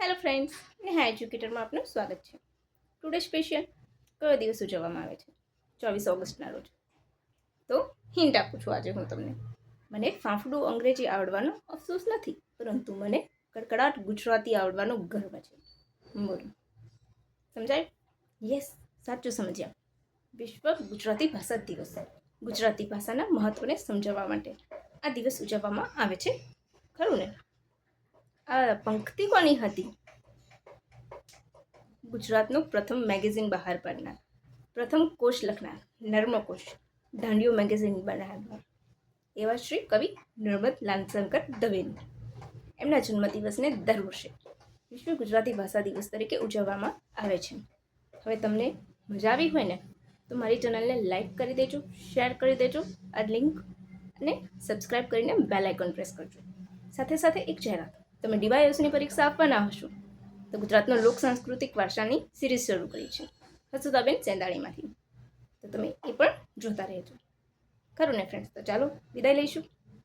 Hello friends Neha એજ્યુકેટરમાં આપનું સ્વાગત છે. ટુડે સ્પેશિયલ કયો દિવસ ઉજવવામાં આવે છે? ચોવીસ ઓગસ્ટના રોજ. તો હિન્ટ આપું છું આજે હું તમને. મને ફાંફડું અંગ્રેજી આવડવાનો અફસોસ નથી, પરંતુ મને કડકડાટ ગુજરાતી આવડવાનો ગર્વ છે. બોલો. સમજાય? યસ સાચું સમજ્યા. વિશ્વ ગુજરાતી ભાષા દિવસ ગુજરાતી ભાષાના મહત્ત્વને સમજાવવા માટે આ દિવસ ઉજવવામાં આવે છે. ખરું ને? આ પંક્તિ કોની હતી? ગુજરાતનું પ્રથમ મેગેઝિન બહાર પાડનાર. પ્રથમ કોશ લખનાર. નર્મકોશ દાંડિયો મેગેઝિન બનાવનાર. એવા શ્રી કવિ નર્મદ લાલશંકર દવેની એમના જન્મદિવસને દર વર્ષે વિશ્વ ગુજરાતી ભાષા દિવસ તરીકે ઉજવવામાં આવે છે. હવે તમને મજા આવી હોય ને, તો મારી ચેનલને લાઈક કરી દેજો, શેર કરી દેજો, આ લિંક અને સબસ્ક્રાઈબ કરીને બેલ આઇકોન પ્રેસ કરજો. સાથે સાથે એક જાહેરાત. તમે ડીવાયએસની પરીક્ષા આપવાના હશો. તો ગુજરાતનો લોક સાંસ્કૃતિક વારસાની સિરીઝ શરૂ કરી છે. હસુદાબેન સેંદાણીમાંથી તો તમે એ પણ જોતા રહેજો. ખરું ને ફ્રેન્ડ્સ તો ચાલો, વિદાય લઈશું.